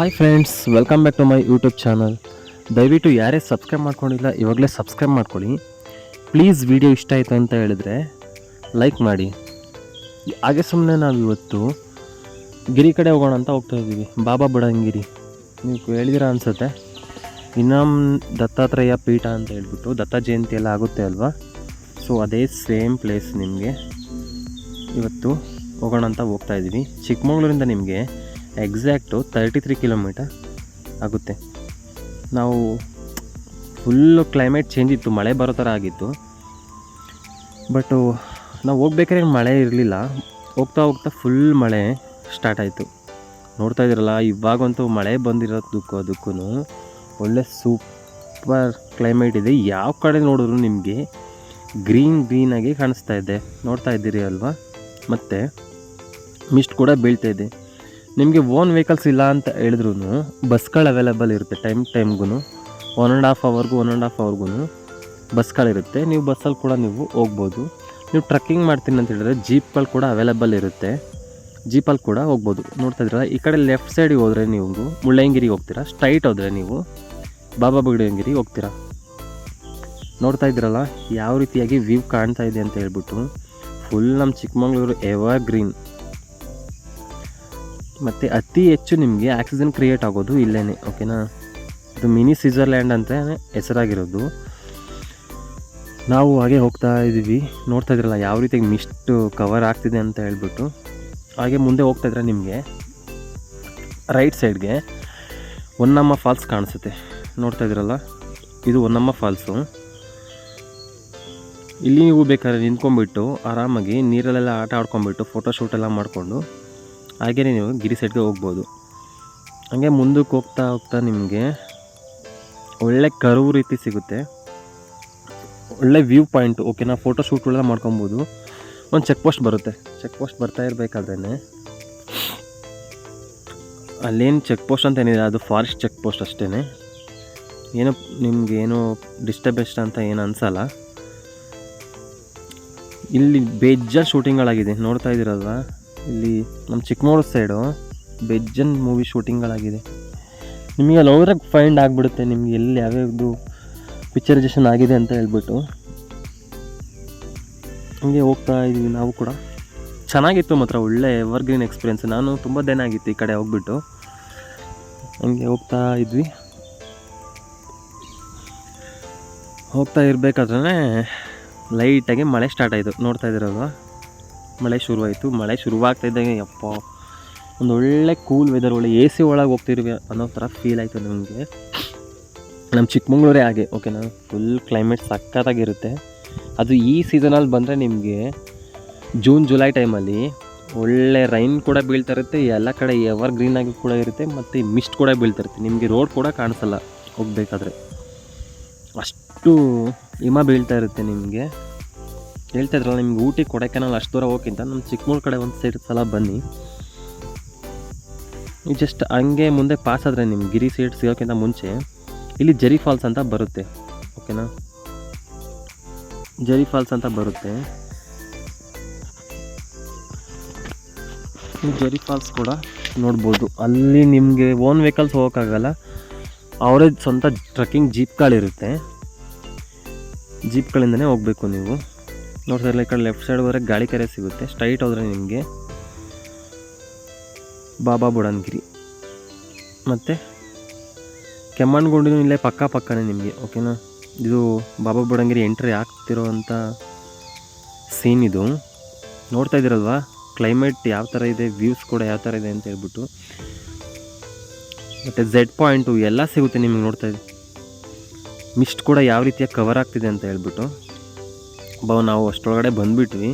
Hi friends welcome back to my YouTube channel ದಯವಿಟ್ಟು ಯಾರೇ subscribe ಮಾಡ್ಕೊಂಡಿಲ್ಲ, ಇವಾಗಲೇ ಸಬ್ಸ್ಕ್ರೈಬ್ ಮಾಡ್ಕೊಳ್ಳಿ. ಪ್ಲೀಸ್ ವಿಡಿಯೋ ಇಷ್ಟ ಆಯಿತು ಅಂತ ಹೇಳಿದ್ರೆ ಲೈಕ್ ಮಾಡಿ. ಹಾಗೆ ಸುಮ್ಮನೆ ನಾವು ಇವತ್ತು ಗಿರಿ ಕಡೆ ಹೋಗೋಣ ಅಂತ ಹೋಗ್ತಾ ಇದ್ದೀವಿ. ಬಾಬಾ ಬುಡಂಗಿರಿ. ನೀವು ಹೇಳಿದಿರ ಅನಿಸುತ್ತೆ. ಇನ್ನೊಮ್ ದತ್ತಾತ್ರೇಯ ಪೀಠ ಅಂತ ಹೇಳ್ಬಿಟ್ಟು ದತ್ತ ಜಯಂತಿ ಎಲ್ಲ ಆಗುತ್ತೆ ಅಲ್ವಾ? ಸೊ ಅದೇ ಸೇಮ್ ಪ್ಲೇಸ್ ನಿಮಗೆ. ಇವತ್ತು ಹೋಗೋಣ ಅಂತ ಹೋಗ್ತಾ ಇದ್ದೀವಿ. ಚಿಕ್ಕಮಗಳೂರಿಂದ ನಿಮಗೆ ಎಕ್ಸಾಕ್ಟು ತರ್ಟಿ ತ್ರೀ ಕಿಲೋಮೀಟರ್ ಆಗುತ್ತೆ. ನಾವು ಫುಲ್ಲು ಕ್ಲೈಮೇಟ್ ಚೇಂಜ್ ಇತ್ತು, ಮಳೆ ಬರೋ ಥರ ಆಗಿತ್ತು. ಬಟ್ಟು ನಾವು ಹೋಗ್ಬೇಕಾದ್ರೆ ಮಳೆ ಇರಲಿಲ್ಲ. ಹೋಗ್ತಾ ಹೋಗ್ತಾ ಫುಲ್ ಮಳೆ ಸ್ಟಾರ್ಟ್ ಆಯಿತು. ನೋಡ್ತಾ ಇದ್ದೀರಲ್ಲ, ಇವಾಗಂತೂ ಮಳೆ ಬಂದಿರೋದಕ್ಕೂ ಅದಕ್ಕೂ ಒಳ್ಳೆ ಸೂಪರ್ ಕ್ಲೈಮೇಟ್ ಇದೆ. ಯಾವ ಕಡೆ ನೋಡಿದ್ರು ನಿಮಗೆ ಗ್ರೀನ್ ಗ್ರೀನಾಗಿ ಕಾಣಿಸ್ತಾ ಇದೆ. ನೋಡ್ತಾ ಇದ್ದೀರಿ ಅಲ್ವಾ? ಮತ್ತು ಮಿಸ್ಟ್ ಕೂಡ ಬೀಳ್ತಾ ನಿಮಗೆ ಓನ್ ವೆಹಿಕಲ್ಸ್ ಇಲ್ಲ ಅಂತ ಹೇಳಿದ್ರು ಬಸ್ಗಳು ಅವೈಲೇಬಲ್ ಇರುತ್ತೆ ಟೈಮ್ ಟೈಮ್ಗೂ ಒನ್ ಆ್ಯಂಡ್ ಹಾಫ್ ಅವರ್ಗೂ ಒನ್ ಆ್ಯಂಡ್ ಹಾಫ್ ಅವರ್ಗೂ ಬಸ್ಗಳಿರುತ್ತೆ ನೀವು ಬಸ್ಸಲ್ಲಿ ಕೂಡ ನೀವು ಹೋಗ್ಬೋದು. ನೀವು ಟ್ರಕ್ಕಿಂಗ್ ಮಾಡ್ತೀನಿ ಅಂತ ಹೇಳಿದ್ರೆ ಜೀಪ್ಗಳು ಕೂಡ ಅವೈಲೇಬಲ್ ಇರುತ್ತೆ. ಜೀಪಲ್ಲಿ ಕೂಡ ಹೋಗ್ಬೋದು. ನೋಡ್ತಾ ಇದ್ದೀರಾ? ಈ ಕಡೆ ಲೆಫ್ಟ್ ಸೈಡಿಗೆ ಹೋದರೆ ನೀವು ಮುಳ್ಳಯ್ಯನಗಿರಿಗೆ ಹೋಗ್ತೀರಾ? ಸ್ಟ್ರೈಟ್ ಹೋದರೆ ನೀವು ಬಾಬಾ ಬುಡಂಗಿರಿಗೆ ಹೋಗ್ತೀರಾ? ನೋಡ್ತಾ ಇದ್ದೀರಲ್ಲ? ಯಾವ ರೀತಿಯಾಗಿ ವ್ಯೂ ಕಾಣ್ತಾ ಇದೆ ಅಂತ ಹೇಳ್ಬಿಟ್ಟು. ಫುಲ್ ನಮ್ಮ ಚಿಕ್ಕಮಗಳೂರು ಎವರ್ ಗ್ರೀನ್ ಮತ್ತು ಅತಿ ಹೆಚ್ಚು ನಿಮಗೆ ಆಕ್ಸಿಜನ್ ಕ್ರಿಯೇಟ್ ಆಗೋದು ಇಲ್ಲೇ ಓಕೆನಾ? ಇದು ಮಿನಿ ಸ್ವಿಟ್ಜರ್ಲ್ಯಾಂಡ್ ಅಂತ ಹೆಸರಾಗಿರೋದು. ನಾವು ಹಾಗೆ ಹೋಗ್ತಾ ಇದ್ದೀವಿ ನೋಡ್ತಾ ಇದ್ರಲ್ಲ, ಯಾವ ರೀತಿಯಾಗಿ ಮಿಸ್ಟ್ ಕವರ್ ಆಗ್ತಿದೆ ಅಂತ ಹೇಳ್ಬಿಟ್ಟು. ಹಾಗೆ ಮುಂದೆ ಹೋಗ್ತಾ ಇದ್ರೆ ನಿಮಗೆ ರೈಟ್ ಸೈಡ್ಗೆ ಒನ್ನಮ್ಮ ಫಾಲ್ಸ್ ಕಾಣಿಸುತ್ತೆ. ನೋಡ್ತಾ ಇದ್ರಲ್ಲ, ಇದು ಒನ್ನಮ್ಮ ಫಾಲ್ಸು ಇಲ್ಲಿ ನೀವು ಬೇಕಾದ್ರೆ ನಿಂತ್ಕೊಂಡ್ಬಿಟ್ಟು ಆರಾಮಾಗಿ ನೀರಲ್ಲೆಲ್ಲ ಆಟ ಆಡ್ಕೊಂಡ್ಬಿಟ್ಟು ಫೋಟೋಶೂಟೆಲ್ಲ ಮಾಡಿಕೊಂಡು ಹಾಗೆಯೇ ನೀವು ಗಿರಿ ಸೈಡ್ಗೆ ಹೋಗ್ಬೋದು. ಹಾಗೆ ಮುಂದಕ್ಕೆ ಹೋಗ್ತಾ ಹೋಗ್ತಾ ನಿಮಗೆ ಒಳ್ಳೆ ಕರು ರೀತಿ ಸಿಗುತ್ತೆ. ಒಳ್ಳೆ ವ್ಯೂ ಪಾಯಿಂಟು ಓಕೆನಾ ಫೋಟೋ ಶೂಟ್ಗಳೆಲ್ಲ ಮಾಡ್ಕೊಬೋದು. ಒಂದು ಚೆಕ್ ಪೋಸ್ಟ್ ಬರುತ್ತೆ. ಚೆಕ್ ಪೋಸ್ಟ್ ಬರ್ತಾ ಇರಬೇಕಾದ್ರೆ ಅಲ್ಲೇನು ಚೆಕ್ ಪೋಸ್ಟ್ ಅಂತ ಏನಿದೆ ಅದು ಫಾರೆಸ್ಟ್ ಚೆಕ್ ಪೋಸ್ಟ್ ಅಷ್ಟೇ ಏನೋ ನಿಮ್ಗೆ ಏನೋ ಡಿಸ್ಟರ್ಬೆನ್ಸ್ ಅಂತ ಏನು ಅನಿಸಲ್ಲ. ಇಲ್ಲಿ ಬೇಜಾರ್ ಶೂಟಿಂಗ್ಗಳಾಗಿದೆ ನೋಡ್ತಾ ಇದ್ದೀರಲ್ವ? ಇಲ್ಲಿ ನಮ್ಮ ಚಿಕ್ಕಮಗಳೂರು ಸೈಡು ಬೆಜ್ಜನ್ ಮೂವಿ ಶೂಟಿಂಗ್ಗಳಾಗಿದೆ ನಿಮಗೆ ಅಲ್ಲಿ ಹೋದ್ರಾಗ ಫೈಂಡ್ ಆಗಿಬಿಡುತ್ತೆ, ನಿಮ್ಗೆ ಎಲ್ಲಿ ಯಾವ್ಯಾವ್ದು ಪಿಕ್ಚರೈಸೇಷನ್ ಆಗಿದೆ ಅಂತ ಹೇಳ್ಬಿಟ್ಟು. ಹಂಗೆ ಹೋಗ್ತಾ ಇದ್ದೀವಿ ನಾವು ಕೂಡ. ಚೆನ್ನಾಗಿತ್ತು ಮಾತ್ರ, ಒಳ್ಳೆ ಎವರ್ಗ್ರೀನ್ ಎಕ್ಸ್ಪೀರಿಯೆನ್ಸ್ ನಾನು ತುಂಬ ದಿನ ಆಗಿತ್ತು ಈ ಕಡೆ ಹೋಗ್ಬಿಟ್ಟು. ಹಂಗೆ ಹೋಗ್ತಾ ಇದ್ವಿ. ಹೋಗ್ತಾ ಇರಬೇಕಾದ್ರೆ ಲೈಟಾಗಿ ಮಳೆ ಸ್ಟಾರ್ಟ್ ಆಯಿತು. ನೋಡ್ತಾ ಇದ್ದೀರಲ್ವ? ಮಳೆ ಶುರುವಾಯಿತು. ಮಳೆ ಶುರುವಾಗ್ತಾ ಇದ್ದಂಗೆ ಯಪ್ಪ. ಒಂದು ಒಳ್ಳೆ ಕೂಲ್ ವೆದರ್ ಒಳ್ಳೆ ಎ ಸಿ ಒಳಗೆ ಹೋಗ್ತಿರ್ವಿ ಅನ್ನೋ ಥರ ಫೀಲ್ ಆಯಿತು ನಮಗೆ. ನಮ್ಮ ಚಿಕ್ಕಮಂಗ್ಳೂರೇ ಹಾಗೆ ಓಕೆನಾ ಫುಲ್ ಕ್ಲೈಮೇಟ್ ಸಖತ್ತಾಗಿರುತ್ತೆ. ಅದು ಈ ಸೀಸನಲ್ಲಿ ಬಂದರೆ ನಿಮಗೆ ಜೂನ್ ಜುಲೈ ಟೈಮಲ್ಲಿ ಒಳ್ಳೆ ರೈನ್ ಕೂಡ ಬೀಳ್ತಾ ಇರುತ್ತೆ, ಎಲ್ಲ ಕಡೆ ಎವರ್ ಆಗಿ ಕೂಡ ಇರುತ್ತೆ, ಮತ್ತು ಮಿಸ್ಟ್ ಕೂಡ ಬೀಳ್ತಾ ಇರುತ್ತೆ. ನಿಮಗೆ ರೋಡ್ ಕೂಡ ಕಾಣಿಸಲ್ಲ ಹೋಗಬೇಕಾದ್ರೆ. ಅಷ್ಟು ಹಿಮ ಬೀಳ್ತಾ ಇರುತ್ತೆ ನಿಮಗೆ. ಹೇಳ್ತಾ ಇದ್ರಲ್ಲ ನಿಮ್ಗೆ ಊಟಿ ಕೊಡೈಕೆನಾಲ್ ಅಷ್ಟು ದೂರ ಹೋಗಿಂತ ನಮ್ಮ ಚಿಕ್ಕಮೂರು ಕಡೆ ಒಂದು ಸೈಡ್ ಸಲ ಬನ್ನಿ. ನೀವು ಜಸ್ಟ್ ಹಂಗೆ ಮುಂದೆ ಪಾಸ್ ಆದರೆ ನಿಮ್ಮ ಗಿರಿ ಸೈಡ್ ಸಿಗೋಕ್ಕಿಂತ ಮುಂಚೆ ಇಲ್ಲಿ ಜರಿ ಫಾಲ್ಸ್ ಅಂತ ಬರುತ್ತೆ. ಓಕೆನಾ? ಜರಿ ಫಾಲ್ಸ್ ಅಂತ ಬರುತ್ತೆ. ಜರಿ ಫಾಲ್ಸ್ ಕೂಡ ನೋಡ್ಬೋದು. ಅಲ್ಲಿ ನಿಮಗೆ ಓನ್ ವೆಹಿಕಲ್ಸ್ ಹೋಗೋಕ್ಕಾಗಲ್ಲ. ಅವರೇ ಸ್ವಂತ ಟ್ರಕ್ಕಿಂಗ್ ಜೀಪ್ಗಳಿರುತ್ತೆ ಜೀಪ್ಗಳಿಂದನೇ ಹೋಗಬೇಕು ನೀವು. ನೋಡ್ತಾ ಇರಲಿ, ಈ ಕಡೆ ಲೆಫ್ಟ್ ಸೈಡ್ ಹೋದರೆ ಗಾಳಿ ಕೆರೆ ಸಿಗುತ್ತೆ. ಸ್ಟ್ರೈಟ್ ಹೋದರೆ ನಿಮಗೆ ಬಾಬಾ ಬುಡನ್ಗಿರಿ. ಮತ್ತು ಕೆಮ್ಮಣ್ಣುಗುಂಡಿನ ಇಲ್ಲೇ ಪಕ್ಕ ಪಕ್ಕನೇ ನಿಮಗೆ ಓಕೆನಾ ಇದು ಬಾಬಾ ಬುಡಂಗಿರಿ ಎಂಟ್ರಿ ಆಗ್ತಿರೋವಂಥ ಸೀನ್ ಇದು. ನೋಡ್ತಾ ಇದ್ದೀರಲ್ವಾ? ಕ್ಲೈಮೇಟ್ ಯಾವ ಥರ ಇದೆ ವ್ಯೂಸ್ ಕೂಡ ಯಾವ ಥರ ಇದೆ ಅಂತ ಹೇಳ್ಬಿಟ್ಟು. ಮತ್ತು ಝೆಡ್ ಪಾಯಿಂಟು ಎಲ್ಲ ಸಿಗುತ್ತೆ ನಿಮಗೆ ನೋಡ್ತಾ ಇದ್ದೀವಿ ಮಿಸ್ಟ್ ಕೂಡ ಯಾವ ರೀತಿಯ ಕವರ್ ಆಗ್ತಿದೆ ಅಂತ ಹೇಳ್ಬಿಟ್ಟು. ಬಾ, ನಾವು ಅಷ್ಟರೊಳಗಡೆ ಬಂದುಬಿಟ್ವಿ.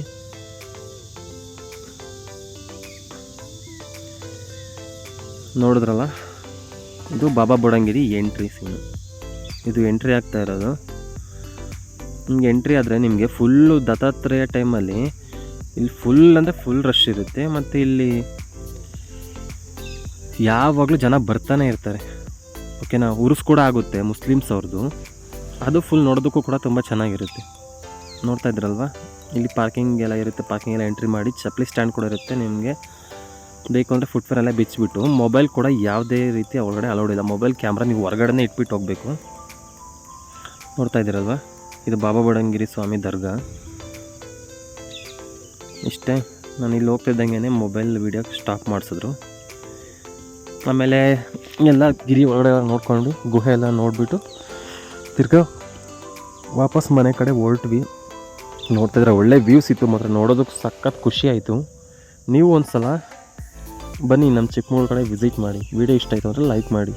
ನೋಡಿದ್ರಲ್ಲ? ಇದು ಬಾಬಾ ಬುಡಂಗಿರಿ ಎಂಟ್ರಿ ಸೀನು ಇದು ಎಂಟ್ರಿ ಆಗ್ತಾ ಇರೋದು. ನಿಮ್ಗೆ ಎಂಟ್ರಿ ಆದರೆ ನಿಮಗೆ ಫುಲ್ಲು ದತ್ತಾತ್ರೇಯ ಟೈಮಲ್ಲಿ ಇಲ್ಲಿ ಫುಲ್ ಅಂದರೆ ಫುಲ್ ರಶ್ ಇರುತ್ತೆ. ಮತ್ತು ಇಲ್ಲಿ ಯಾವಾಗಲೂ ಜನ ಬರ್ತಾನೆ ಇರ್ತಾರೆ. ಓಕೆನಾ ಉರ್ಸ್ ಕೂಡ ಆಗುತ್ತೆ ಮುಸ್ಲಿಮ್ಸ್ ಅವ್ರದ್ದು ಅದು ಫುಲ್ ನೋಡೋದಕ್ಕೂ ಕೂಡ ತುಂಬ ಚೆನ್ನಾಗಿರುತ್ತೆ. ನೋಡ್ತಾ ಇದ್ರಲ್ವಾ? ಇಲ್ಲಿ ಪಾರ್ಕಿಂಗ್ ಎಲ್ಲ ಇರುತ್ತೆ ಪಾರ್ಕಿಂಗ್ ಎಲ್ಲ ಎಂಟ್ರಿ ಮಾಡಿ ಚಪ್ಪಲಿ ಸ್ಟ್ಯಾಂಡ್ ಕೂಡ ಇರುತ್ತೆ ನಿಮಗೆ. ಬೇಕು ಅಂದರೆ ಫುಟ್ವೇರ್ ಎಲ್ಲ ಬಿಚ್ಚಿಬಿಟ್ಟು ಮೊಬೈಲ್ ಕೂಡ ಯಾವುದೇ ರೀತಿ ಒಳಗಡೆ ಅಲೌಡ್ ಇಲ್ಲ. ಮೊಬೈಲ್ ಕ್ಯಾಮ್ರಾ ನೀವು ಹೊರಗಡೆನೇ ಇಟ್ಬಿಟ್ಟು ಹೋಗಬೇಕು. ನೋಡ್ತಾ ಇದ್ದೀರಲ್ವ? ಇದು ಬಾಬಾ ಬಡಂಗಿರಿ ಸ್ವಾಮಿ ದರ್ಗಾ. ಇಷ್ಟೇ, ನಾನು ಇಲ್ಲಿ ಹೋಗ್ತಿದ್ದಂಗೆ ಮೊಬೈಲ್ ವೀಡಿಯೋ ಸ್ಟಾಪ್ ಮಾಡಿಸಿದ್ರು. ಆಮೇಲೆ ಎಲ್ಲ ಗಿರಿ ಒಳಗಡೆ ನೋಡಿಕೊಂಡು, ಗುಹೆ ಎಲ್ಲ ನೋಡಿಬಿಟ್ಟು ತಿರ್ಗಾ ವಾಪಸ್ ಮನೆ ಕಡೆ ಹೊರಟ್ವಿ. ನೋಡ್ತಿದ್ರೆ ಒಳ್ಳೆ ವ್ಯೂಸ್ ಇತ್ತು ಮಾತ್ರ. ನೋಡೋದಕ್ಕೆ ಸಖತ್ ಖುಷಿ ಆಯಿತು. ನೀವು ಒಂದು ಸಲ ಬನ್ನಿ ನಮ್ಮ ಚಿಕ್ಕಮಗಳೂರು ಕಡೆ ವಿಸಿಟ್ ಮಾಡಿ. ವಿಡಿಯೋ ಇಷ್ಟ ಆಯಿತು ಅಂದರೆ ಲೈಕ್ ಮಾಡಿ.